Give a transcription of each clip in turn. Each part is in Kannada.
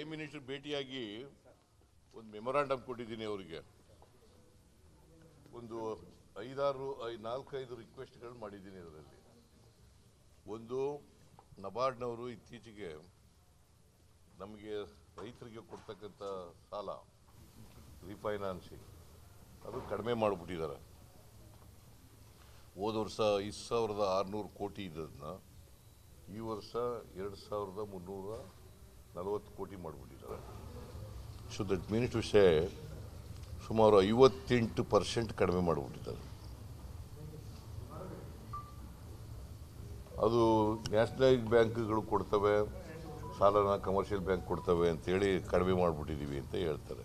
ಪ್ರೈಮ್ ಮಿನಿಸ್ಟರ್ ಭೇಟಿಯಾಗಿ ಒಂದು ಮೆಮೊರಾಂಡಮ್ ಕೊಟ್ಟಿದ್ದೀನಿ ಅವರಿಗೆ. ಒಂದು ಐದಾರು ನಾಲ್ಕೈದು ರಿಕ್ವೆಸ್ಟ್ಗಳು ಮಾಡಿದ್ದೀನಿ ಅದರಲ್ಲಿ ಒಂದು, ನಬಾರ್ಡ್ನವರು ಇತ್ತೀಚೆಗೆ ನಮಗೆ ರೈತರಿಗೆ ಕೊಡ್ತಕ್ಕಂಥ ಸಾಲ ರಿಫೈನಾನ್ಸಿಂಗ್ ಅದು ಕಡಿಮೆ ಮಾಡಿಬಿಟ್ಟಿದ್ದಾರೆ. ಹೋದ ವರ್ಷ ಐದು ಸಾವಿರದ ಆರುನೂರು ಕೋಟಿ ಇದ್ದದನ್ನ ಈ ವರ್ಷ ಎರಡು ಸಾವಿರದ ಮುನ್ನೂರ ನಲವತ್ತು ಕೋಟಿ ಮಾಡಿಬಿಟ್ಟಿದ್ದಾರೆ. So that means to say ಸುಮಾರು ಐವತ್ತೆಂಟು ಪರ್ಸೆಂಟ್ ಕಡಿಮೆ ಮಾಡಿಬಿಟ್ಟಿದ್ದಾರೆ. ಅದು ನ್ಯಾಷನಲೈಸ್ ಬ್ಯಾಂಕ್ಗಳು ಕೊಡ್ತವೆ, ಸಾಲನ ಕಮರ್ಷಿಯಲ್ ಬ್ಯಾಂಕ್ ಕೊಡ್ತವೆ ಅಂತೇಳಿ ಕಡಿಮೆ ಮಾಡಿಬಿಟ್ಟಿದ್ದೀವಿ ಅಂತ ಹೇಳ್ತಾರೆ.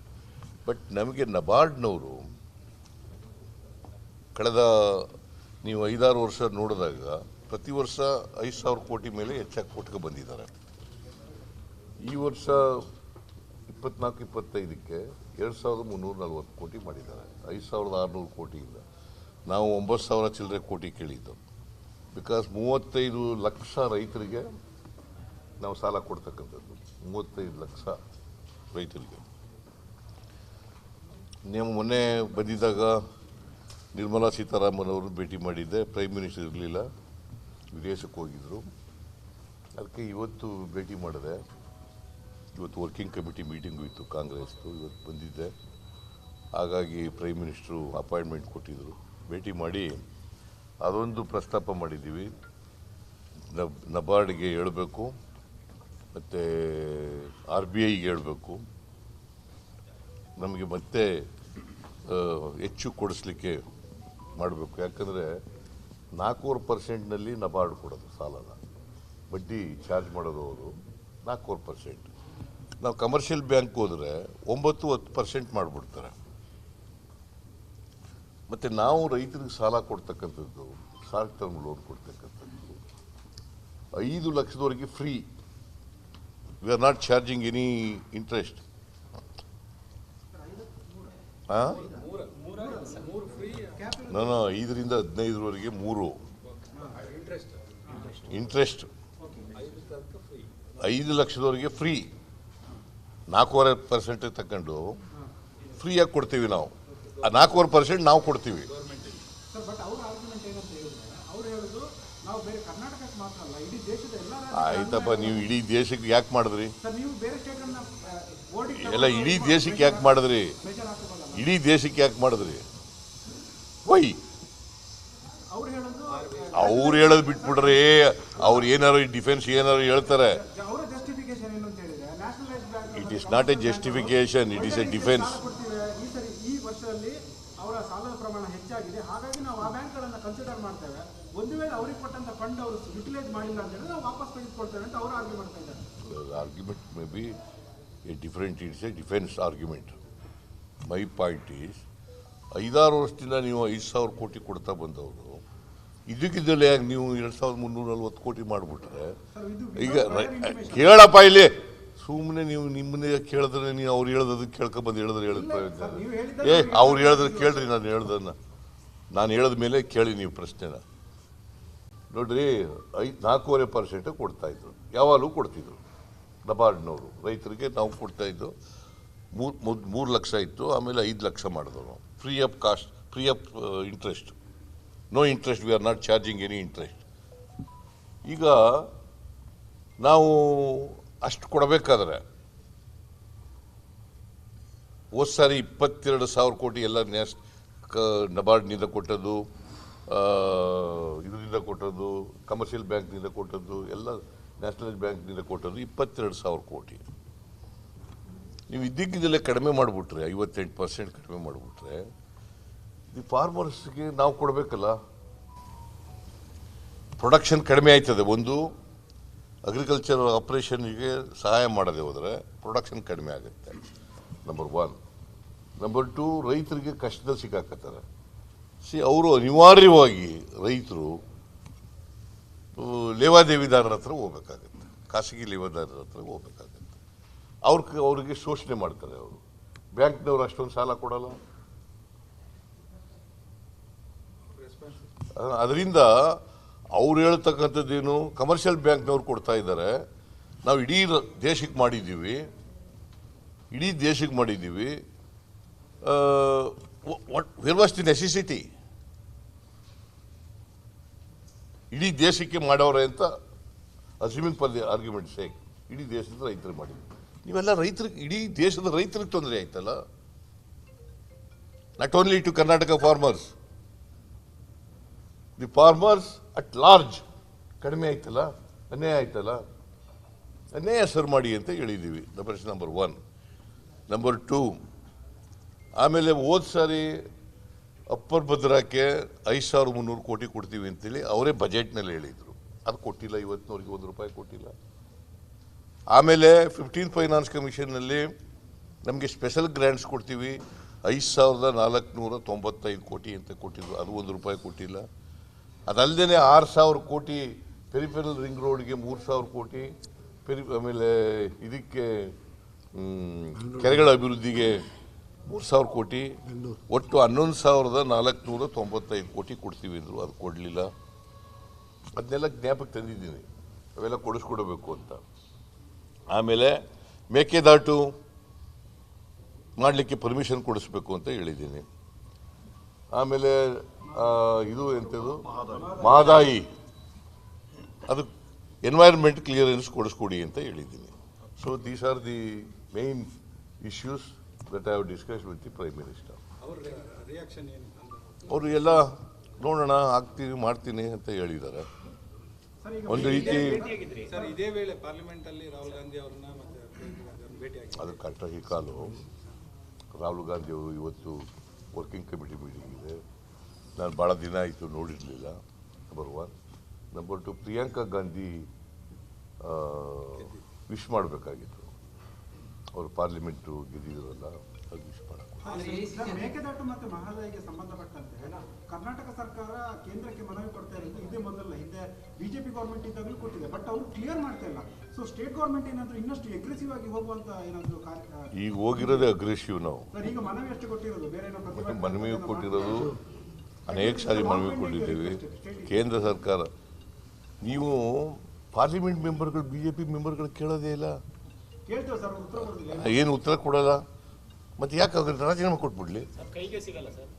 ಬಟ್ ನಮಗೆ ನಬಾರ್ಡ್ನವರು ಕಳೆದ ನೀವು ಐದಾರು ವರ್ಷ ನೋಡಿದಾಗ ಪ್ರತಿ ವರ್ಷ ಐದು ಸಾವಿರ ಕೋಟಿ ಮೇಲೆ ಹೆಚ್ಚಾಗಿ ಕೊಟ್ಕೊ ಬಂದಿದ್ದಾರೆ. ಈ ವರ್ಷ ಇಪ್ಪತ್ನಾಲ್ಕು, ಇಪ್ಪತ್ತೈದಕ್ಕೆ ಎರಡು ಸಾವಿರದ ಮುನ್ನೂರ ನಲ್ವತ್ತು ಕೋಟಿ ಮಾಡಿದ್ದಾರೆ. ಐದು ಸಾವಿರದ ಆರುನೂರು ಕೋಟಿಯಿಂದ. ನಾವು ಒಂಬತ್ತು ಸಾವಿರ ಚಿಲ್ಲರೆ ಕೋಟಿ ಕೇಳಿದ್ದು. ಬಿಕಾಸ್ ಮೂವತ್ತೈದು ಲಕ್ಷ ರೈತರಿಗೆ ನಾವು ಸಾಲ ಕೊಡ್ತಕ್ಕಂಥದ್ದು. ಮೂವತ್ತೈದು ಲಕ್ಷ ರೈತರಿಗೆ. ನೀವು ಮೊನ್ನೆ ಬಂದಿದ್ದಾಗ ನಿರ್ಮಲಾ ಸೀತಾರಾಮನ್ ಅವರು ಭೇಟಿ ಮಾಡಿದ್ದೆ. ಪ್ರೈಮ್ ಮಿನಿಸ್ಟರ್ ಇರಲಿಲ್ಲ. ವಿದೇಶಕ್ಕೆ ಹೋಗಿದ್ದರು ಅದಕ್ಕೆ ಇವತ್ತು ಭೇಟಿ ಮಾಡಿದೆ. ಇವತ್ತು ವರ್ಕಿಂಗ್ ಕಮಿಟಿ ಮೀಟಿಂಗು ಇತ್ತು, ಕಾಂಗ್ರೆಸ್ದು, ಇವತ್ತು ಬಂದಿದ್ದೆ. ಹಾಗಾಗಿ ಪ್ರೈಮ್ ಮಿನಿಸ್ಟ್ರು ಅಪಾಯಿಂಟ್ಮೆಂಟ್ ಕೊಟ್ಟಿದ್ದರು ಭೇಟಿ ಮಾಡಿ ಅದೊಂದು ಪ್ರಸ್ತಾಪ ಮಾಡಿದ್ದೀವಿ. ನಬ್, ನಬಾರ್ಡ್ಗೆ ಹೇಳಬೇಕು, ಮತ್ತು ಆರ್ ಬಿ ಐಗೆ ಹೇಳಬೇಕು. ನಮಗೆ ಮತ್ತೆ ಹೆಚ್ಚು ಕೊಡಿಸ್ಲಿಕ್ಕೆ ಮಾಡಬೇಕು. ಯಾಕಂದರೆ ನಾಲ್ಕೂವರೆ ಪರ್ಸೆಂಟ್ನಲ್ಲಿ ನಬಾರ್ಡ್ ಕೊಡೋದು ಸಾಲನ. ಬಡ್ಡಿ ಚಾರ್ಜ್ ಮಾಡೋದು ಅವರು ನಾಲ್ಕೂವರೆ ಪರ್ಸೆಂಟ್ ನಾವು ಕಮರ್ಷಿಯಲ್ ಬ್ಯಾಂಕ್ ಹೋದರೆ ಒಂಬತ್ತು ಹತ್ತು ಪರ್ಸೆಂಟ್ ಮಾಡಿಬಿಡ್ತಾರೆ. ಮತ್ತು ನಾವು ರೈತರಿಗೆ ಸಾಲ ಕೊಡ್ತಕ್ಕಂಥದ್ದು ಶಾರ್ಟ್ ಟರ್ಮ್ ಲೋನ್ ಕೊಡ್ತಕ್ಕಂಥದ್ದು ಐದು ಲಕ್ಷದವರೆಗೆ free we are not charging any interest ಹಾಂ ನಾನು ಐದರಿಂದ ಹದಿನೈದರವರೆಗೆ ಮೂರು. ಇಂಟ್ರೆಸ್ಟ್ ಐದು ಲಕ್ಷದವರೆಗೆ ಫ್ರೀ ನಾಲ್ಕೂವರೆ ಪರ್ಸೆಂಟ್ ತಗೊಂಡು ಫ್ರೀಯಾಗಿ ಕೊಡ್ತೀವಿ ನಾವು. ಆ ನಾಲ್ಕೂವರೆ ಪರ್ಸೆಂಟ್ ನಾವು ಕೊಡ್ತೀವಿ. ಆಯ್ತಪ್ಪ ನೀವು ಇಡೀ ದೇಶಕ್ಕೆ ಯಾಕೆ ಮಾಡಿದ್ರಿ? ಎಲ್ಲ ಇಡೀ ದೇಶಕ್ಕೆ ಯಾಕೆ ಮಾಡಿದ್ರಿ? ಇಡೀ ದೇಶಕ್ಕೆ ಯಾಕೆ ಮಾಡಿದ್ರಿ? ವೈ? ಅವ್ರು ಹೇಳೋದು ಅವ್ರು ಹೇಳೋದು ಬಿಟ್ಬಿಡ್ರಿ. ಅವ್ರು ಏನಾರು ಡಿಫೆನ್ಸ್ ಏನಾರು ಹೇಳ್ತಾರೆ ಅವರ ಜಸ್ಟಿಫಿಕೇಶನ್ ಏನು ಅಂತ ಹೇಳಿದ್ರೆ nationalise bank it is not a justification it is a defence ಈ ಬಿ ಈ ವರ್ಷದಲ್ಲಿ ಅವರ ಸಾಲದ ಪ್ರಮಾಣ ಹೆಚ್ಚಾಗಿದೆ. ಹಾಗಾಗಿ ನಾವು ಆ ಬ್ಯಾಂಕ್ಗಳನ್ನ ಕನ್ಸಿಡರ್ ಮಾಡ್ತೇವೆ. ಒಂದು ವೇಳೆ ಅವ್ರಿಗೆ ಕೊಟ್ಟಂತ ಫಂಡ್ ಅವರು ಯುಟಿಲೈಸ್ ಮಾಡಿಲ್ಲ ಅಂತ ಹೇಳಿದ್ರೆ ನಾವು ವಾಪಸ್ ತೆಗೆದುಕೊಳ್ತೇವೆ ಅಂತ ಅವರು ಆರ್ಗ್ಯೂ ಮಾಡ್ತಾ ಇದ್ದಾರೆ. Argument may be a different, it's a defense argument. My point is, ಐದಾರು ವರ್ಷದಿಂದ ನೀವು ಐದು ಸಾವಿರ ಕೋಟಿ ಕೊಡ್ತಾ ಬಂದವರು ಇದಕ್ಕಿದ್ದಲ್ಲಿ ಯಾಕೆ ನೀವು ಎರಡು ಸಾವಿರದ ಮುನ್ನೂರ ನಲ್ವತ್ತು ಕೋಟಿ ಮಾಡಿಬಿಟ್ರೆ ಈಗ ಕೇಳಪ್ಪ ಇಲ್ಲಿ. ಸುಮ್ಮನೆ ನೀವು ನಿಮ್ಮನ್ನೇ ಕೇಳಿದ್ರೆ ನೀವು ಅವ್ರು ಹೇಳೋದಕ್ಕೆ ಕೇಳ್ಕೊಂಬಂದು ಹೇಳಿದ್ರೆ ಹೇಳಿದ ಪ್ರಯೋಜನ ಏ ಅವ್ರು ಹೇಳಿದ್ರೆ ಕೇಳ್ರಿ ನಾನು ಹೇಳ್ದನ್ನ ನಾನು ಹೇಳಿದ ಮೇಲೆ ಕೇಳಿ ನೀವು ಪ್ರಶ್ನೆನ. ನೋಡ್ರಿ ಐದು ನಾಲ್ಕೂವರೆ ಪರ್ಸೆಂಟ್ ಕೊಡ್ತಾ ಇದ್ರು. ಯಾವಾಗಲೂ ಕೊಡ್ತಿದ್ರು. ನಬಾರ್ಡ್ನವರು ರೈತರಿಗೆ ನಾವು ಕೊಡ್ತಾ ಇದ್ದು ಮೂರು ಮೂರು ಲಕ್ಷ ಇತ್ತು ಆಮೇಲೆ ಐದು ಲಕ್ಷ ಮಾಡಿದ್ರು ನಾವು. Free of cost free of interest no interest we are not charging any interest ಈಗ ನಾವು ಅಷ್ಟು ಕೊಡಬೇಕಾದ್ರೆ. ಹೋದ ಸಾರಿ ಇಪ್ಪತ್ತೆರಡು ಸಾವಿರ ಕೋಟಿ ಎಲ್ಲ ನ್ಯಾಷ್ ಕ, ನಬಾರ್ಡ್ನಿಂದ ಕೊಟ್ಟದ್ದು ಇದರಿಂದ ಕೊಟ್ಟದ್ದು, ಕಮರ್ಷಿಯಲ್ ಬ್ಯಾಂಕ್ನಿಂದ ಕೊಟ್ಟದ್ದು, ಎಲ್ಲ ನ್ಯಾಷನಲ್ ಬ್ಯಾಂಕ್ನಿಂದ ಕೊಟ್ಟದ್ದು ಇಪ್ಪತ್ತೆರಡು ಸಾವಿರ ಕೋಟಿ. ನೀವು ಇದ್ದಕ್ಕಿದ್ದಲ್ಲೇ ಕಡಿಮೆ ಮಾಡಿಬಿಟ್ರೆ, ಐವತ್ತೆಂಟು ಪರ್ಸೆಂಟ್ ಕಡಿಮೆ ಮಾಡಿಬಿಟ್ರೆ ದಿ ಫಾರ್ಮರ್ಸ್ಗೆ ನಾವು ಕೊಡಬೇಕಲ್ಲ. ಪ್ರೊಡಕ್ಷನ್ ಕಡಿಮೆ ಆಯ್ತದೆ, ಒಂದು ಅಗ್ರಿಕಲ್ಚರ್ ಆಪ್ರೇಷನ್ಗೆ ಸಹಾಯ ಮಾಡದೆ ಹೋದರೆ ಪ್ರೊಡಕ್ಷನ್ ಕಡಿಮೆ ಆಗುತ್ತೆ. ನಂಬರ್ ಒನ್ ನಂಬರ್ ಟು ರೈತರಿಗೆ ಕಷ್ಟದಲ್ಲಿ ಸಿಕ್ಕಾಕತ್ತಾರೆ. ಸಿ ಅವರು ಅನಿವಾರ್ಯವಾಗಿ ರೈತರು ಲೇವಾದೇವಿದಾರರ ಹತ್ರ ಹೋಗ್ಬೇಕಾಗತ್ತೆ. ಖಾಸಗಿ ಲೇವಾದಾರರ ಹತ್ರ ಹೋಗ್ಬೇಕಾಗತ್ತೆ. ಅವ್ರ ಅವರಿಗೆ ಶೋಷಣೆ ಮಾಡ್ತಾರೆ ಅವರು. ಬ್ಯಾಂಕ್ನವ್ರು ಅಷ್ಟೊಂದು ಸಾಲ ಕೊಡಲ್ಲ. ಅದರಿಂದ ಅವ್ರು ಹೇಳ್ತಕ್ಕಂಥದ್ದೇನು ಕಮರ್ಷಿಯಲ್ ಬ್ಯಾಂಕ್ನವ್ರು ಕೊಡ್ತಾ ಇದ್ದಾರೆ. ನಾವು ಇಡೀ ದೇಶಕ್ಕೆ ಮಾಡಿದ್ದೀವಿ. ಇಡೀ ದೇಶಕ್ಕೆ ಮಾಡಿದ್ದೀವಿ. ವೆರ್ ವಾಸ್ ದಿ ನೆಸೆಸಿಟಿ ಇಡೀ ದೇಶಕ್ಕೆ ಮಾಡೋರೆ ಅಂತ assuming for the argument sake ಇಡೀ ದೇಶದ ರೈತರಿಗೆ ಮಾಡಿದ್ವಿ ನೀವೆಲ್ಲ ರೈತರಿಗೆ ಇಡೀ ದೇಶದ ರೈತರಿಗೆ ತೊಂದರೆ ಆಯ್ತಲ್ಲ? Not only to Karnataka farmers the farmers at large ಕಡಿಮೆ ಆಯ್ತಲ್ಲ? ಅನ್ಯಾಯ ಆಯ್ತಲ್ಲ? ಅನ್ಯಾಯ ಸರ್ ಮಾಡಿ ಅಂತ ಹೇಳಿದ್ದೀವಿ ಪ್ರಶ್ನೆ ನಂಬರ್ ಒನ್ ನಂಬರ್ ಟೂ ಆಮೇಲೆ ಹೋದ್ ಸಾರಿ ಅಪ್ಪರ್ ಭದ್ರಾಕ್ಕೆ ಐದು ಸಾವಿರ ಮುನ್ನೂರು ಕೋಟಿ ಕೊಡ್ತೀವಿ ಅಂತೇಳಿ ಅವರೇ ಬಜೆಟ್ನಲ್ಲಿ ಹೇಳಿದರು. ಅದು ಕೊಟ್ಟಿಲ್ಲ ಇವತ್ತಿನವ್ರಿಗೆ ಒಂದು ರೂಪಾಯಿ ಕೊಟ್ಟಿಲ್ಲ. ಆಮೇಲೆ ಫಿಫ್ಟೀನ್ ಫೈನಾನ್ಸ್ ಕಮಿಷನ್ನಲ್ಲಿ ನಮಗೆ ಸ್ಪೆಷಲ್ ಗ್ರ್ಯಾಂಟ್ಸ್ ಕೊಡ್ತೀವಿ. ಐದು ಸಾವಿರದ ನಾಲ್ಕುನೂರ ತೊಂಬತ್ತೈದು ಕೋಟಿ ಅಂತ ಕೊಟ್ಟಿದ್ರು. ಅದು ಒಂದು ರೂಪಾಯಿ ಕೊಟ್ಟಿಲ್ಲ. ಅದಲ್ಲದೆ ಆರು ಸಾವಿರ ಕೋಟಿ ಪೆರಿಫೆರಲ್ ರಿಂಗ್ ರೋಡ್ಗೆ ಮೂರು ಸಾವಿರ ಕೋಟಿ ಪೆರಿ ಆಮೇಲೆ ಇದಕ್ಕೆ ಕೆರೆಗಳ ಅಭಿವೃದ್ಧಿಗೆ ಮೂರು ಸಾವಿರ ಕೋಟಿ, ಒಟ್ಟು ಹನ್ನೊಂದು ಸಾವಿರದ ನಾಲ್ಕುನೂರ ತೊಂಬತ್ತೈದು ಕೋಟಿ ಕೊಡ್ತೀವಿ ಅಂದರು. ಅದು ಕೊಡಲಿಲ್ಲ. ಅದನ್ನೆಲ್ಲ ಜ್ಞಾಪಕ ತಂದಿದ್ದೀನಿ. ಅವೆಲ್ಲ ಕೊಡಿಸ್ಕೊಡಬೇಕು ಅಂತ. ಆಮೇಲೆ ಮೇಕೆದಾಟು ಮಾಡಲಿಕ್ಕೆ ಪರ್ಮಿಷನ್ ಕೊಡಿಸ್ಬೇಕು ಅಂತ ಹೇಳಿದ್ದೀನಿ. ಆಮೇಲೆ ಇದು ಎಂಥದ್ದು ಮಹದಾಯಿ ಅದು ಎನ್ವೈರ್ಮೆಂಟ್ ಕ್ಲಿಯರೆನ್ಸ್ ಕೊಡಿಸ್ಕೊಡಿ ಅಂತ ಹೇಳಿದ್ದೀನಿ. So these are the main issues that I have discuss with the prime minister ಅವ್ರ ರಿಯಾಕ್ಷನ್ ಏನು? ಅವರು ಎಲ್ಲ ನೋಡೋಣ ಆಗ್ತೀವಿ ಮಾಡ್ತೀನಿ ಅಂತ ಹೇಳಿದ್ದಾರೆ. ಸರ್ ಒಂದು ರೀತಿ ಸರ್ ಇದೇ ವೇಳೆ ಪಾರ್ಲಿಮೆಂಟ್ ಅಲ್ಲಿ ರಾಹುಲ್ ಗಾಂಧಿ ಅವ್ರನ್ನ ಮತ್ತೆ ಪ್ರಿಯಾಂಕಾ ಗಾಂಧಿ ಅವ್ರನ್ನ ಭೇಟಿಯಾಗಿ ಅದು ಕರೆಕ್ಟಾಗಿ ಕಾಲು ರಾಹುಲ್ ಗಾಂಧಿ ಅವರು ಇವತ್ತು ವರ್ಕಿಂಗ್ ಕಮಿಟಿ ಮೀಟಿಂಗ್ ಇದೆ. ನಾನು ಭಾಳ ದಿನ ಆಯಿತು ನೋಡಿರಲಿಲ್ಲ number one number two Priyanka Gandhi wish ಮಾಡಬೇಕಾಗಿತ್ತು. ಅವರು ಪಾರ್ಲಿಮೆಂಟು ಗೆದ್ದಿದ್ರಲ್ಲ ಅದು ವಿಶ್ ಮಾಡಕ್ಕೆ ಸರ್, ಮೇಕೆದಾಟು ಮತ್ತು ಮಹದಾಯಿಗೆ ಸಂಬಂಧಪಟ್ಟಂತೆ ಕರ್ನಾಟಕ ಸರ್ಕಾರ ಕೇಂದ್ರಕ್ಕೆ ಮನವಿ ಕೊಡ್ತಾ ಇರೋದು ಇದೇ ಮೊದಲ ಹಿಂದೆ ಬಿಜೆಪಿ ಗೌರ್ಮೆಂಟ್ ಇದ್ದಾಗಲೂ ಕೊಟ್ಟಿದೆ ಬಟ್ ಅವರು ಕ್ಲಿಯರ್ ಮಾಡ್ತಾ ಇಲ್ಲ. ಸೊ ಸ್ಟೇಟ್ ಗೌರ್ಮೆಂಟ್ ಏನಾದರೂ ಇನ್ನಷ್ಟು ಎಗ್ರೆಸಿವ್ ಆಗಿ ಹೋಗುವಂತ ಏನಾದರೂ ಈಗ ಹೋಗಿರೋದೇ ಅಗ್ರೆಸಿವ್ ನಾವು. ಸರ್ ಈಗ ಮನವಿ ಅಷ್ಟು ಕೊಟ್ಟಿರೋದು? ಬೇರೆ ಮನವಿ ಕೊಟ್ಟಿರೋದು ಅನೇಕ ಸಾರಿ ಮನವಿ ಕೊಟ್ಟಿದ್ದೇವೆ. ಕೇಂದ್ರ ಸರ್ಕಾರ ನೀವು ಪಾರ್ಲಿಮೆಂಟ್ ಮೆಂಬರ್ಗಳು ಬಿ ಜೆ ಪಿ ಮೆಂಬರ್ಗಳು ಕೇಳೋದೇ ಇಲ್ಲ? ಏನು ಉತ್ತರ ಕೊಡೋಲ್ಲ? ಮತ್ತೆ ಯಾಕೆ ಅವ್ರಿಗೆ ರಾಜೀನಾಮೆ ಕೊಟ್ಬಿಡ್ಲಿ? ಕೈಗೆ ಸಿಗಲ್ಲ ಸರ್.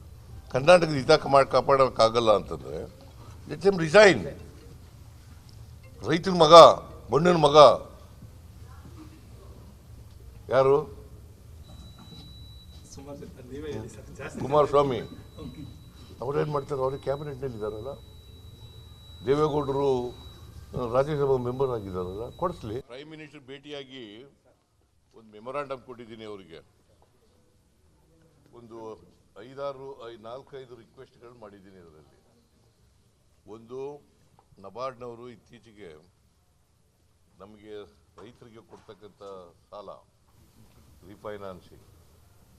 ಕರ್ನಾಟಕದ ಹಿತ ಮಾಡಿ ಕಾಪಾಡೋಕ್ಕಾಗಲ್ಲ ಅಂತಂದರೆ ಲೆಟ್ ಎಂ ರಿಸೈನ್ ರೈತನ ಮಗ ಬಣ್ಣನ ಮಗ. ಯಾರು? ಕುಮಾರಸ್ವಾಮಿ. ಅವ್ರೇನು ಮಾಡ್ತಾರೆ? ಅವ್ರಿಗೆ ಕ್ಯಾಬಿನೆಟ್ನಲ್ಲಿ ಇದ್ದಾರಲ್ಲ ದೇವೇಗೌಡರು ರಾಜ್ಯಸಭಾ ಮೆಂಬರ್ ಆಗಿದ್ದಾರಲ್ಲ, ಕೊಡಿಸ್ಲಿ. ಪ್ರೈಮ್ ಮಿನಿಸ್ಟರ್ ಭೇಟಿಯಾಗಿ ಒಂದು ಮೆಮೊರಾಂಡಮ್ ಕೊಟ್ಟಿದ್ದೀನಿ ಅವರಿಗೆ. ಒಂದು ಐದಾರು, ಐ, ನಾಲ್ಕೈದು ರಿಕ್ವೆಸ್ಟ್ಗಳು ಮಾಡಿದ್ದೀನಿ ಅದರಲ್ಲಿ ಒಂದು, ನಬಾರ್ಡ್ನವರು ಇತ್ತೀಚೆಗೆ ನಮಗೆ ರೈತರಿಗೆ ಕೊಡ್ತಕ್ಕಂಥ ಸಾಲ, ರಿಫೈನಾನ್ಸಿಂಗ್,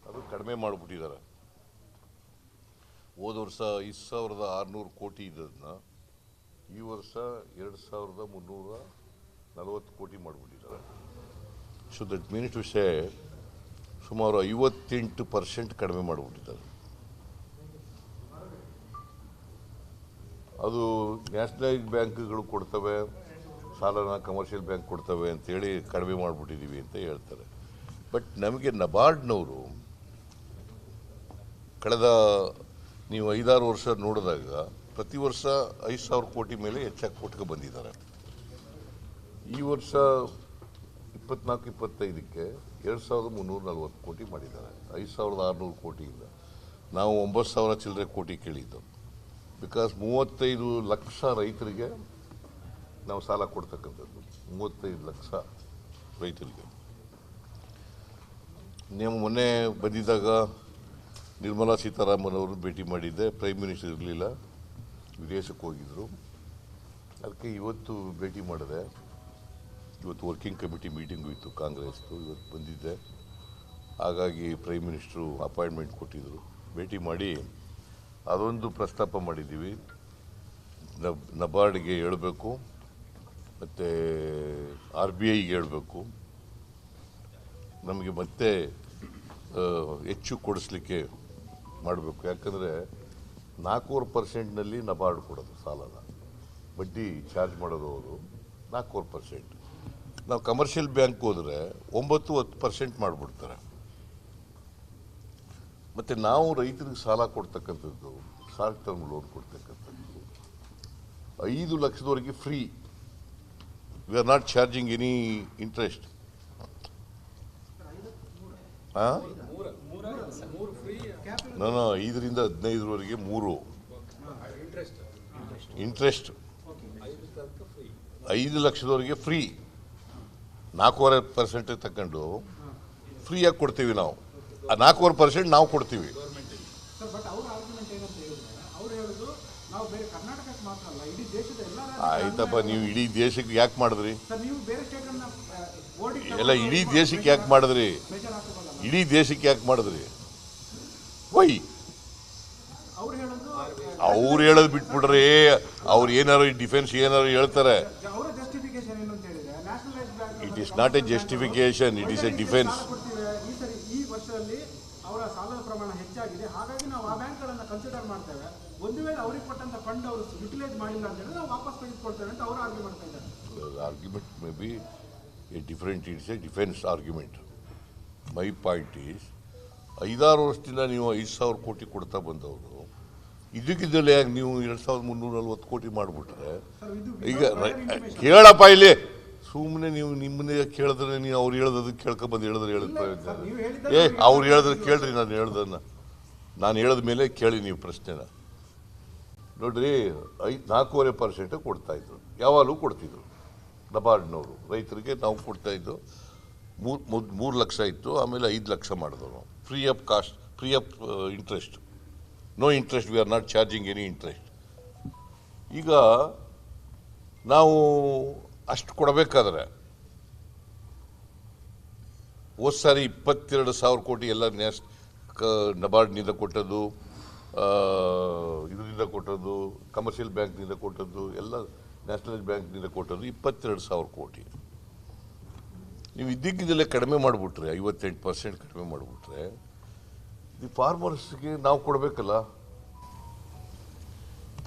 ಅದು ಕಡಿಮೆ ಮಾಡಿಬಿಟ್ಟಿದ್ದಾರೆ. ಹೋದ ವರ್ಷ ಐದು ಸಾವಿರದ ಆರುನೂರು ಕೋಟಿ ಇದ್ದದನ್ನ ಈ ವರ್ಷ ಎರಡು ಸಾವಿರದ ಮುನ್ನೂರ ನಲವತ್ತು ಕೋಟಿ ಮಾಡಿಬಿಟ್ಟಿದ್ದಾರೆ. So that means to say ಸುಮಾರು ಐವತ್ತೆಂಟು ಪರ್ಸೆಂಟ್ ಕಡಿಮೆ ಮಾಡಿಬಿಟ್ಟಿದ್ದಾರೆ. ಅದು ನ್ಯಾಷನಲೈಸ್ ಬ್ಯಾಂಕ್ಗಳು ಕೊಡ್ತವೆ, ಸಾಲನ ಕಮರ್ಷಿಯಲ್ ಬ್ಯಾಂಕ್ ಕೊಡ್ತವೆ ಅಂತೇಳಿ ಕಡಿಮೆ ಮಾಡಿಬಿಟ್ಟಿದ್ದೀವಿ ಅಂತ ಹೇಳ್ತಾರೆ. ಬಟ್ ನಮಗೆ ನಬಾರ್ಡ್ನವರು ಕಳೆದ ನೀವು ಐದಾರು ವರ್ಷ ನೋಡಿದಾಗ ಪ್ರತಿ ವರ್ಷ ಐದು ಸಾವಿರ ಕೋಟಿ ಮೇಲೆ ಹೆಚ್ಚಾಗಿ ಕೊಟ್ಕೊ ಬಂದಿದ್ದಾರೆ. ಈ ವರ್ಷ ಇಪ್ಪತ್ನಾಲ್ಕು, ಇಪ್ಪತ್ತೈದಕ್ಕೆ ಎರಡು ಸಾವಿರದ ಮುನ್ನೂರ ನಲ್ವತ್ತು ಕೋಟಿ ಮಾಡಿದ್ದಾರೆ. ಐದು ಸಾವಿರದ ಆರುನೂರು ಕೋಟಿಯಿಂದ. ನಾವು ಒಂಬತ್ತು ಸಾವಿರ ಚಿಲ್ಲರೆ ಕೋಟಿ ಕೇಳಿದ್ದು. ಬಿಕಾಸ್ ಮೂವತ್ತೈದು ಲಕ್ಷ ರೈತರಿಗೆ ನಾವು ಸಾಲ ಕೊಡ್ತಕ್ಕಂಥದ್ದು. ಮೂವತ್ತೈದು ಲಕ್ಷ ರೈತರಿಗೆ. ನೀವು ಮೊನ್ನೆ ಬಂದಿದ್ದಾಗ ನಿರ್ಮಲಾ ಸೀತಾರಾಮನ್ ಅವರು ಭೇಟಿ ಮಾಡಿದ್ದೆ. ಪ್ರೈಮ್ ಮಿನಿಸ್ಟರ್ ಇರಲಿಲ್ಲ. ವಿದೇಶಕ್ಕೆ ಹೋಗಿದ್ದರು ಅದಕ್ಕೆ ಇವತ್ತು ಭೇಟಿ ಮಾಡಿದೆ. ಇವತ್ತು ವರ್ಕಿಂಗ್ ಕಮಿಟಿ ಮೀಟಿಂಗು ಇತ್ತು ಕಾಂಗ್ರೆಸ್ದು. ಇವತ್ತು ಬಂದಿದ್ದೆ. ಹಾಗಾಗಿ ಪ್ರೈಮ್ ಮಿನಿಸ್ಟ್ರು ಅಪಾಯಿಂಟ್ಮೆಂಟ್ ಕೊಟ್ಟಿದ್ದರು ಭೇಟಿ ಮಾಡಿ ಅದೊಂದು ಪ್ರಸ್ತಾಪ ಮಾಡಿದ್ದೀವಿ. ನಬ್, ನಬಾರ್ಡ್ಗೆ ಹೇಳಬೇಕು. ಮತ್ತು ಆರ್ ಬಿ ಐಗೆ ಹೇಳಬೇಕು. ನಮಗೆ ಮತ್ತೆ ಹೆಚ್ಚು ಕೊಡಿಸ್ಲಿಕ್ಕೆ ಮಾಡಬೇಕು. ಯಾಕಂದರೆ ನಾಲ್ಕೂವರೆ ಪರ್ಸೆಂಟ್ನಲ್ಲಿ ನಬಾರ್ಡ್ ಕೊಡೋದು ಸಾಲನ. ಬಡ್ಡಿ ಚಾರ್ಜ್ ಮಾಡೋದು ಅವರು ನಾಲ್ಕೂವರೆ ಪರ್ಸೆಂಟ್. ನಾವು ಕಮರ್ಷಿಯಲ್ ಬ್ಯಾಂಕ್ ಹೋದರೆ ಒಂಬತ್ತು ಹತ್ತು ಪರ್ಸೆಂಟ್ ಮಾಡಿಬಿಡ್ತಾರೆ. ಮತ್ತು ನಾವು ರೈತರಿಗೆ ಸಾಲ ಕೊಡ್ತಕ್ಕಂಥದ್ದು ಶಾರ್ಟ್ ಟರ್ಮ್ ಲೋನ್ ಕೊಡ್ತಕ್ಕಂಥದ್ದು ಐದು ಲಕ್ಷದವರೆಗೆ free we are not charging any interest ಹಾಂ ನಾನು ಐದರಿಂದ ಹದಿನೈದರವರೆಗೆ ಮೂರು. ಇಂಟ್ರೆಸ್ಟ್ ಐದು ಲಕ್ಷದವರೆಗೆ ಫ್ರೀ ನಾಲ್ಕೂವರೆ ಪರ್ಸೆಂಟ್ ತಗೊಂಡು ಫ್ರೀಯಾಗಿ ಕೊಡ್ತೀವಿ ನಾವು. ಆ ನಾಲ್ಕೂವರೆ ಪರ್ಸೆಂಟ್ ನಾವು ಕೊಡ್ತೀವಿ. ಆಯ್ತಪ್ಪ ನೀವು ಇಡೀ ದೇಶಕ್ಕೆ ಯಾಕೆ ಮಾಡಿದ್ರಿ? ಎಲ್ಲ ಇಡೀ ದೇಶಕ್ಕೆ ಯಾಕೆ ಮಾಡಿದ್ರಿ? ಇಡೀ ದೇಶಕ್ಕೆ ಯಾಕೆ ಮಾಡಿದ್ರಿ? ವೈ? ಅವ್ರು ಹೇಳೋದು ಅವ್ರು ಹೇಳೋದು ಬಿಟ್ಬಿಡ್ರಿ ಅವ್ರು ಏನಾರು ಡಿಫೆನ್ಸ್ ಏನಾರು ಹೇಳ್ತಾರೆ. ಅವರ ಜಸ್ಟಿಫಿಕೇಶನ್ ಏನು ಅಂತ ಹೇಳಿದ್ರೆ it is not a justification it is a defence argument maybe a ಈ ಇಟ್ಸ್ ಎ ಡಿಫೆನ್ಸ್ ಆರ್ಗ್ಯುಮೆಂಟ್ ಹೆಚ್ಚಾಗಿದೆ. ಪಾಯಿಂಟ್ ನಾವು ಐದಾರು ವರ್ಷದಿಂದ ನೀವು ಐದು ಸಾವಿರ ಕೋಟಿ ಕೊಡ್ತಾ ಬಂದವರು. ಇದಕ್ಕಿದ್ದಲ್ಲಿ ಯಾಕೆ ನೀವು ಎರಡು ಸಾವಿರದ ಮುನ್ನೂರ ನಲ್ವತ್ತು ಕೋಟಿ ಮಾಡಿಬಿಟ್ರೆ? ಈಗ. ಕೇಳಪ್ಪ ಇಲ್ಲಿ. ಸುಮ್ಮನೆ ನೀವು ನಿಮ್ಮನ್ನೇ ಕೇಳಿದ್ರೆ ನೀವು ಅವ್ರು ಹೇಳ್ದದ್ ಕೇಳ್ಕೊಬಂದು ಹೇಳಿದ್ರೆ ಹೇಳಿದ ಪ್ರಯೋಜನ. ಏ ಅವ್ರು ಹೇಳಿದ್ರೆ ಕೇಳ್ರಿ ನಾನು ಹೇಳ್ದನ್ನ. ನಾನು ಹೇಳಿದ ಮೇಲೆ ಕೇಳಿ ನೀವು ಪ್ರಶ್ನೆನ. ನೋಡ್ರಿ ಐದು ನಾಲ್ಕೂವರೆ ಪರ್ಸೆಂಟ್ ಕೊಡ್ತಾ ಇದ್ರು. ಯಾವಾಗಲೂ ಕೊಡ್ತಿದ್ರು. ನಬಾರ್ಡ್ನವರು ರೈತರಿಗೆ ನಾವು ಕೊಡ್ತಾ ಇದ್ದು ಮೂರು ಮೂರು ಲಕ್ಷ ಇತ್ತು ಆಮೇಲೆ ಐದು ಲಕ್ಷ ಮಾಡಿದ್ರು. ನಾವು free of cost free of interest no interest we are not charging any interest ಈಗ ನಾವು ಅಷ್ಟು ಕೊಡಬೇಕಾದ್ರೆ ಹೋದ್ ಸಾರಿ ಇಪ್ಪತ್ತೆರಡು ಸಾವಿರ ಕೋಟಿ ಎಲ್ಲ ನ್ಯಾಸ್ ನಬಾರ್ಡ್ನಿಂದ ಕೊಟ್ಟದ್ದು ಇದರಿಂದ ಕೊಟ್ಟದ್ದು ಕಮರ್ಷಿಯಲ್ ಬ್ಯಾಂಕ್ನಿಂದ ಕೊಟ್ಟದ್ದು, ಎಲ್ಲ ನ್ಯಾಷನಲೈಸ್ ಬ್ಯಾಂಕ್ನಿಂದ ಕೊಟ್ಟದ್ದು ಇಪ್ಪತ್ತೆರಡು ಸಾವಿರ ಕೋಟಿ. ನೀವು ಇದ್ದಕ್ಕಿದ್ದಲ್ಲೇ ಕಡಿಮೆ ಮಾಡಿಬಿಟ್ರೆ, ಐವತ್ತೆಂಟು ಪರ್ಸೆಂಟ್ ಕಡಿಮೆ ಮಾಡಿಬಿಟ್ರೆ, ಈ ಫಾರ್ಮರ್ಸ್ಗೆ ನಾವು ಕೊಡಬೇಕಲ್ಲ?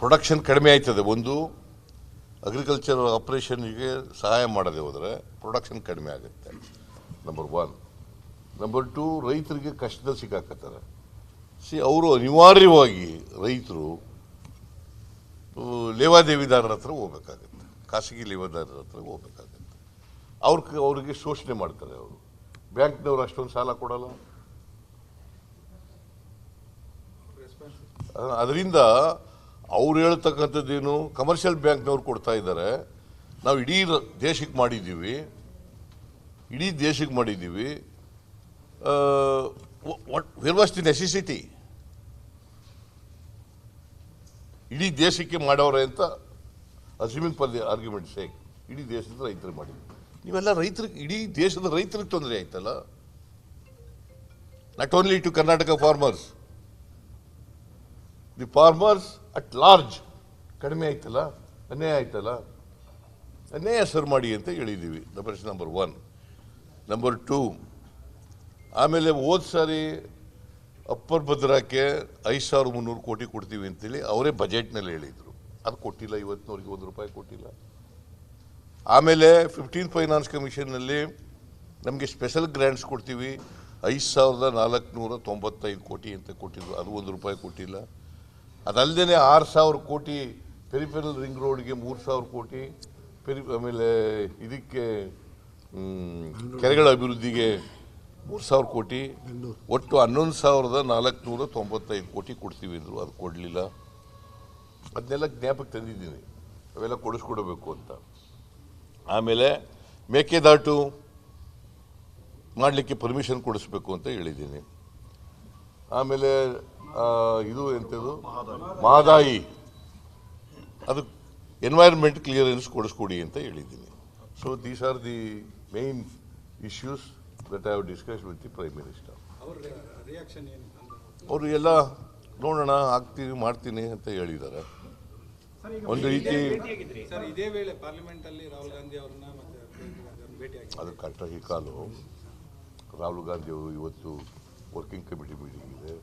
ಪ್ರೊಡಕ್ಷನ್ ಕಡಿಮೆ ಆಯ್ತದೆ. ಒಂದು ಅಗ್ರಿಕಲ್ಚರ್ ಆಪ್ರೇಷನ್ಗೆ ಸಹಾಯ ಮಾಡದೆ ಹೋದರೆ ಪ್ರೊಡಕ್ಷನ್ ಕಡಿಮೆ ಆಗುತ್ತೆ. ನಂಬರ್ ಒನ್ ನಂಬರ್ ಟು ರೈತರಿಗೆ ಕಷ್ಟದಲ್ಲಿ ಸಿಕ್ಕಾಕತ್ತಾರೆ. ಸಿ, ಅವರು ಅನಿವಾರ್ಯವಾಗಿ ರೈತರು ಲೇವಾದೇವಿದಾರರ ಹತ್ರ ಹೋಗ್ಬೇಕಾಗತ್ತೆ. ಖಾಸಗಿ ಲೇವಾದಾರರ ಹತ್ರ ಹೋಗ್ಬೇಕಾಗತ್ತೆ. ಅವ್ರ ಅವರಿಗೆ ಶೋಷಣೆ ಮಾಡ್ತಾರೆ ಅವರು. ಬ್ಯಾಂಕ್ನವ್ರು ಅಷ್ಟೊಂದು ಸಾಲ ಕೊಡಲ್ಲ. ಅದರಿಂದ ಅವ್ರು ಹೇಳ್ತಕ್ಕಂಥದ್ದೇನು ಕಮರ್ಷಿಯಲ್ ಬ್ಯಾಂಕ್ನವ್ರು ಕೊಡ್ತಾ ಇದ್ದಾರೆ ನಾವು ಇಡೀ ದೇಶಕ್ಕೆ ಮಾಡಿದ್ದೀವಿ ಇಡೀ ದೇಶಕ್ಕೆ ಮಾಡಿದ್ದೀವಿ ವೆರ್ ವಾಸ್ ದಿ ನೆಸೆಸಿಟಿ ಇಡೀ ದೇಶಕ್ಕೆ ಮಾಡೋರೇ ಅಂತ assuming for the argument sake ಇಡೀ ದೇಶದ ರೈತರು ಮಾಡಿದ್ವಿ ನೀವೆಲ್ಲ ರೈತರಿಗೆ, ಇಡೀ ದೇಶದ ರೈತರಿಗೆ ತೊಂದರೆ ಆಯ್ತಲ್ಲ? Not only to Karnataka farmers the farmers at large ಕಡಿಮೆ ಆಯ್ತಲ್ಲ? ಅನ್ಯಾಯ ಆಯ್ತಲ್ಲ? ಅನ್ಯಾಯ ಸರ್ ಮಾಡಿ ಅಂತ ಹೇಳಿದ್ದೀವಿ. ಪ್ರಶ್ನೆ ನಂಬರ್ ಒನ್ ನಂಬರ್ ಟೂ ಆಮೇಲೆ ಹೋದ ಸಾರಿ ಅಪ್ಪರ್ ಭದ್ರಾಕ್ಕೆ ಐದು ಸಾವಿರ ಮುನ್ನೂರು ಕೋಟಿ ಕೊಡ್ತೀವಿ ಅಂತೇಳಿ ಅವರೇ ಬಜೆಟ್ನಲ್ಲಿ ಹೇಳಿದರು. ಅದು ಕೊಟ್ಟಿಲ್ಲ, ಇವತ್ತಿನವ್ರಿಗೆ ಒಂದು ರೂಪಾಯಿ ಕೊಟ್ಟಿಲ್ಲ. ಆಮೇಲೆ ಫಿಫ್ಟೀನ್ ಫೈನಾನ್ಸ್ ಕಮಿಷನ್ನಲ್ಲಿ ನಮಗೆ ಸ್ಪೆಷಲ್ ಗ್ರ್ಯಾಂಟ್ಸ್ ಕೊಡ್ತೀವಿ. ಐದು ಸಾವಿರದ ನಾಲ್ಕುನೂರ ತೊಂಬತ್ತೈದು ಕೋಟಿ ಅಂತ ಕೊಟ್ಟಿದ್ರು. ಅದು ಒಂದು ರೂಪಾಯಿ ಕೊಟ್ಟಿಲ್ಲ. ಅದಲ್ಲದೆ ಆರು ಸಾವಿರ ಕೋಟಿ ಪೆರಿಫೆರಲ್ ರಿಂಗ್ ರೋಡ್ಗೆ ಮೂರು ಸಾವಿರ ಕೋಟಿ ಪೆರಿ ಆಮೇಲೆ ಇದಕ್ಕೆ ಕೆರೆಗಳ ಅಭಿವೃದ್ಧಿಗೆ ಮೂರು ಸಾವಿರ ಕೋಟಿ. ಒಟ್ಟು ಹನ್ನೊಂದು ಸಾವಿರದ ನಾಲ್ಕುನೂರ ತೊಂಬತ್ತೈದು ಕೋಟಿ ಕೊಡ್ತೀವಿ ಅಂದರು. ಅದು ಕೊಡಲಿಲ್ಲ. ಅದನ್ನೆಲ್ಲ ಜ್ಞಾಪಕ ತಂದಿದ್ದೀನಿ. ಅವೆಲ್ಲ ಕೊಡಿಸ್ಕೊಡಬೇಕು ಅಂತ. ಆಮೇಲೆ ಮೇಕೆದಾಟು ಮಾಡಲಿಕ್ಕೆ ಪರ್ಮಿಷನ್ ಕೊಡಿಸ್ಬೇಕು ಅಂತ ಹೇಳಿದ್ದೀನಿ. ಆಮೇಲೆ ಇದು ಎಂಥದ್ದು ಮಹದಾಯಿ ಅದು ಎನ್ವೈರ್ಮೆಂಟ್ ಕ್ಲಿಯರೆನ್ಸ್ ಕೊಡಿಸ್ಕೊಡಿ ಅಂತ ಹೇಳಿದ್ದೀನಿ. So these are the main issues that I have discuss with the prime minister ಅವ್ರ ಎಲ್ಲ ನೋಡೋಣ ಆಗ್ತೀನಿ ಮಾಡ್ತೀನಿ ಅಂತ ಹೇಳಿದ್ದಾರೆ. ಒಂದು ರೀತಿ ಸರ್ ಇದೇ ವೇಳೆ ಪಾರ್ಲಿಮೆಂಟ್ ಅಲ್ಲಿ ರಾಹುಲ್ ಗಾಂಧಿ ಅವ್ರನ್ನ ಅದು ಕರೆಕ್ಟಾಗಿ ಕಾಲು. ರಾಹುಲ್ ಗಾಂಧಿ ಅವರು ಇವತ್ತು ವರ್ಕಿಂಗ್ ಕಮಿಟಿ ಮೀಟಿಂಗ್ ಇದೆ.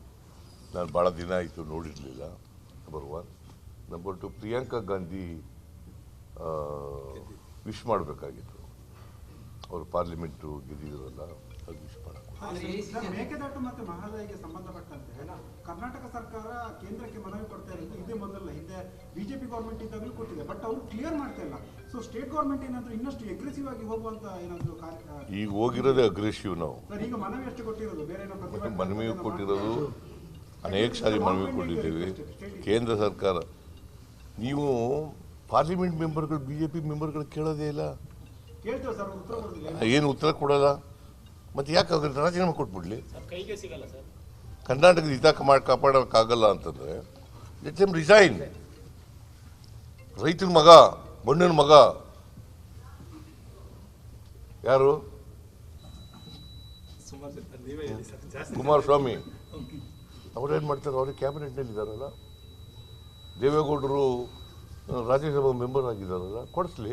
ನಾನು ಭಾಳ ದಿನ ಆಯಿತು ನೋಡಿರಲಿಲ್ಲ number one number two Priyanka Gandhi wish ಮಾಡಬೇಕಾಗಿತ್ತು. ಅವರು ಪಾರ್ಲಿಮೆಂಟು ಗೆದ್ದಿದ್ರಲ್ಲ. ಮೇಕೆದಾಟು ಮತ್ತು ಮಹದಾಯಿಗೆ ಸಂಬಂಧಪಟ್ಟಂತೆ ಕರ್ನಾಟಕ ಸರ್ಕಾರ ಕೇಂದ್ರಕ್ಕೆ ಮನವಿ ಕೊಡ್ತಾ ಇರೋದು ಇದೇ ಮೊದಲ ಹಿಂದೆ ಬಿಜೆಪಿ ಗೌರ್ಮೆಂಟ್ ಇದ್ದಾಗಲೂ ಕೊಟ್ಟಿದೆ ಬಟ್ ಅವರು ಕ್ಲಿಯರ್ ಮಾಡ್ತಾ ಇಲ್ಲ. ಸೊ ಸ್ಟೇಟ್ ಗೌರ್ಮೆಂಟ್ ಏನಾದ್ರು ಇನ್ನಷ್ಟು ಎಗ್ರೆಸಿವ್ ಆಗಿ ಹೋಗುವಂತ ಏನಾದರೂ ಈಗ ಹೋಗಿರೋದೇ ಅಗ್ರೆಸಿವ್ ನಾವು. ಈಗ ಮನವಿ ಎಷ್ಟು ಕೊಟ್ಟಿರೋದು ಬೇರೆ ಮನವಿ ಕೊಟ್ಟಿರೋದು ಅನೇಕ ಸಾರಿ ಮನವಿ ಕೊಟ್ಟಿದ್ದೀವಿ. ಕೇಂದ್ರ ಸರ್ಕಾರ. ನೀವು ಪಾರ್ಲಿಮೆಂಟ್ ಮೆಂಬರ್ಗಳು ಬಿ ಜೆ ಪಿ ಮೆಂಬರ್ಗಳು ಕೇಳೋದೇ ಇಲ್ಲ. ಕೇಳ್ತೇವೆ ಸರ್ ಉತ್ತರ ಏನು ಉತ್ತರ ಕೊಡಲ್ಲ? ಮತ್ತು ಯಾಕೆ ಅವ್ರಿಗೆ ರಾಜೀನಾಮೆ ಕೊಟ್ಬಿಡ್ಲಿ? ಕರ್ನಾಟಕದ ಹಿತ ಮಾಡಿ ಕಾಪಾಡೋಕ್ಕಾಗಲ್ಲ ಅಂತಂದರೆ ಲೆಟ್ ಎಂ ರಿಸೈನ್ ರೈತನ ಮಗ ಮಣ್ಣಿನ ಮಗ. ಯಾರು? ಕುಮಾರಸ್ವಾಮಿ. ಅವ್ರೇನು ಮಾಡ್ತಾರೆ? ಅವ್ರಿಗೆ ಕ್ಯಾಬಿನೆಟ್ನಲ್ಲಿ ಇದ್ದಾರಲ್ಲ? ದೇವೇಗೌಡರು ರಾಜ್ಯಸಭಾ ಮೆಂಬರ್ ಆಗಿದ್ದಾರಲ್ಲ? ಕೊಡಿಸ್ಲಿ.